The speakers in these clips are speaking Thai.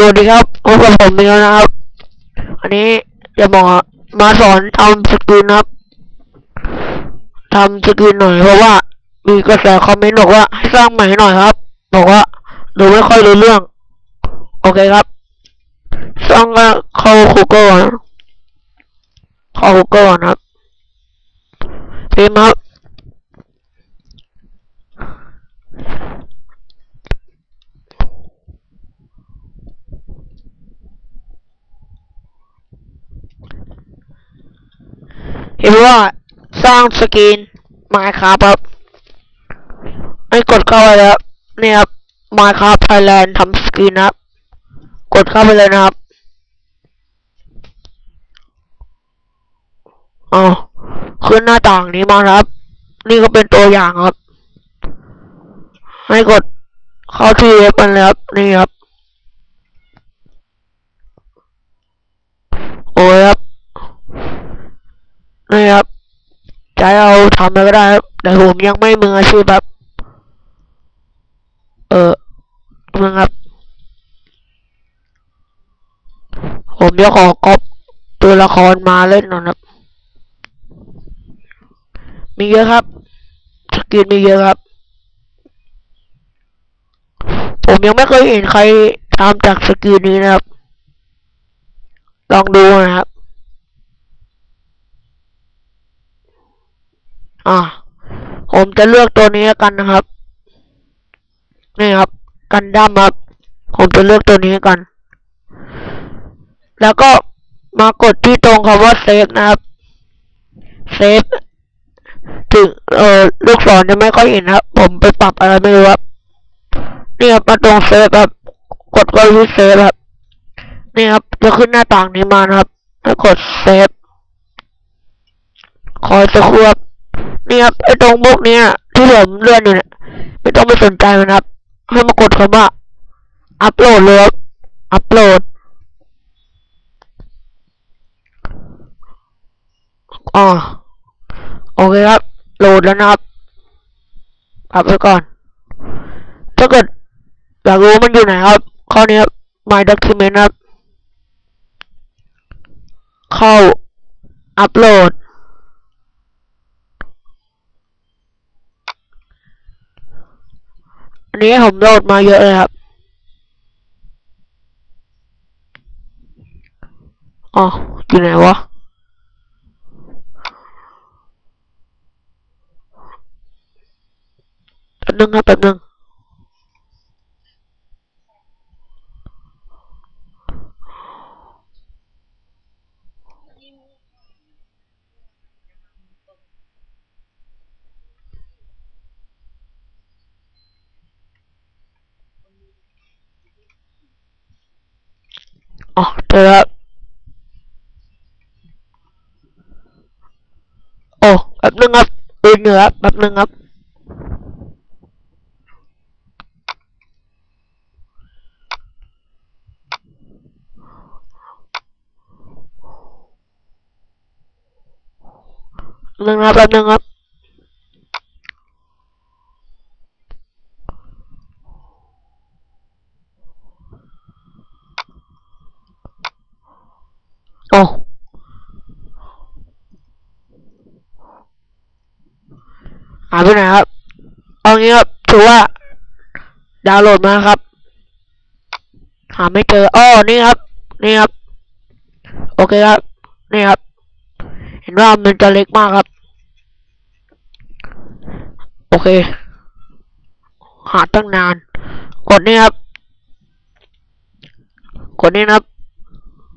สวัสดีครับพบกับผมเมลนะครับ อันนี้จะมามาสอนทำสกรีนนครับทำสกรีนหน่อยเพราะว่า มีกระแสคอมเมนต์บอกว่าให้สร้างใหม่หน่อยครับ บอกว่าดูไม่ค่อยรู้เรื่อง โอเคครับ สร้างก็เข้า Google ก่อนเข้า Google ก่อนครับพิมพ์ครับ เห็นว่าสร้างสกรีนมาครับครับให้กดเข้าไปแล้วนี่ครับมาครับไทยแลนด์ทำสกรีนนะครับ กดเข้าไปเลยนะครับอ๋อขึ้นหน้าต่างนี้มาครับ นี่ก็เป็นตัวอย่างครับ ให้กดเข้าที่เว็บมันเลยครับ นี่ครับ โอ้ยครับ นี่ครับจะให้เอา ทำอะไรก็ได้ครับแต่ผมยังไม่มืออาชีพครับ เออมึงครับ ผมจะขอก๊อปตัวละครมาเล่นหน่อยครับ มีเยอะครับสกินมีเยอะครับ ผมยังไม่เคยเห็นใครทำจากสกินนี้นะครับ ลองดูนะครับ อ่าผมจะเลือกตัวนี้กันนะครับ นี่ครับ กันดั้มครับ ผมจะเลือกตัวนี้กัน แล้วก็มากดที่ตรงคำว่าเซฟนะครับเซฟถึงเอ่อลูกศรจะไม่ค่อยเห็นครับ ผมไปปรับอะไรไม่รู้ครับนี่ครับมาตรงเซฟครับ กดก็ที่เซฟครับ นี่ครับ จะขึ้นหน้าต่างนี้มานะครับแล้วกดเซฟคอยสักครู่ ครับนี่ครับไอ้ตรงบุกเนี้ยที่ผมเลื่อนอยู่เนี่ยไม่ต้องไปสนใจมันครับให้มากดคำว่าอัปโหลดเลยครับอัปโหลดอ๋อโอเคครับ โหลดแล้วนะครับอับไว้ก่อน ถ้าเกิดอยากรู้มันอยู่ไหนครับ ข้อนี้ครับ my document ครับ เข้าอัปโหลด อันนี้ผมโหลดมาเยอะเลยครับ อ๋อ อยู่ไหนวะ แป๊บนึงครับแป๊บนึง อ๋อเจอแล้วโอ้แป๊บนึงครับดูเหนือแป๊บนึงครับแป๊บนึงครับแป๊บนึงครับ โอ้หาไปไหนครับ เอางี้ครับ ถือว่า ดาวน์โหลดมาครับ หาไม่เจออ้อนี่ครับ นี่ครับ โอเคครับ นี่ครับ เห็นว่ามันจะเล็กมากครับ โอเค หาตั้งนาน กดนี่ครับ กดนี่นะครับ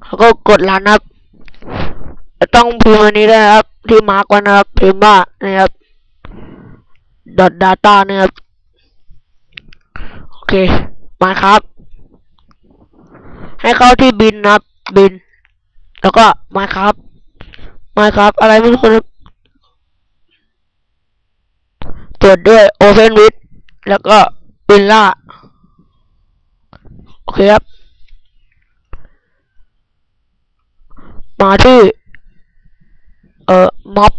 แล้วก็กดรันครับ ต้องพิมพ์อันนี้ด้วยนะครับ ที่มาร์กไว้นะครับพิมพ์ว่านี่ครับ dot data นี่ครับ โอเค มาครับ ให้เข้าที่บินนะครับบิน แล้วก็มาครับมาครับอะไรไม่รู้ครับตรวจด้วย Open with แล้วก็บินล่าโอเคครับ มาที่ ออม็อบ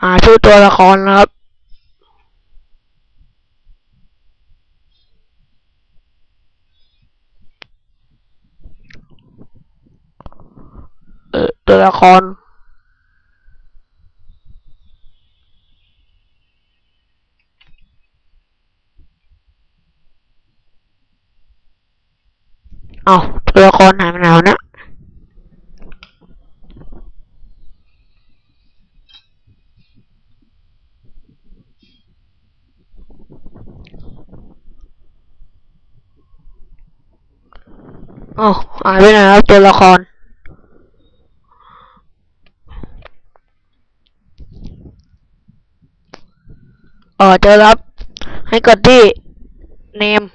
หาชื่อตัวละครนะครับตัวละครเอาตัวละครหายไปไหนนะ อาหายไปไหนแล้วตัวละครเออเจอครับ ให้กดที่ name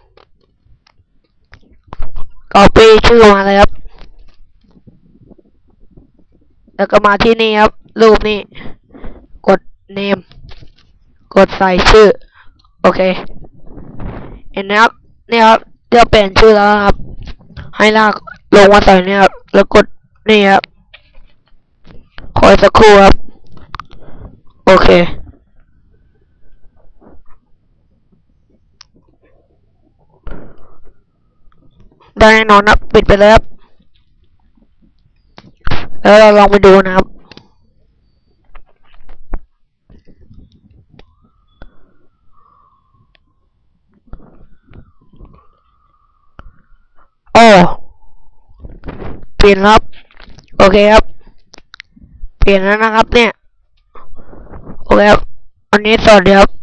copy ชื่อมาเลยครับ แล้วก็มาที่นี่ครับ รูปนี้ กด name กดใส่ชื่อ โอเค เห็นนะครับ นี่ครับจะเปลี่ยนชื่อแล้วครับ ให้ลากลงมาใส่เนี่ยครับ แล้วกดนี่ครับ คอยสักครู่ครับ โอเค ได้แน่นอนครับ ปิดไปเลยครับ แล้วเราลองไปดูนะครับ โอ้เป ลี่ยนครับ โอเคครับ เปลี่ยนแล้วนะครับเนี่ย โอเคครับ อันนี้สวัสดีครับ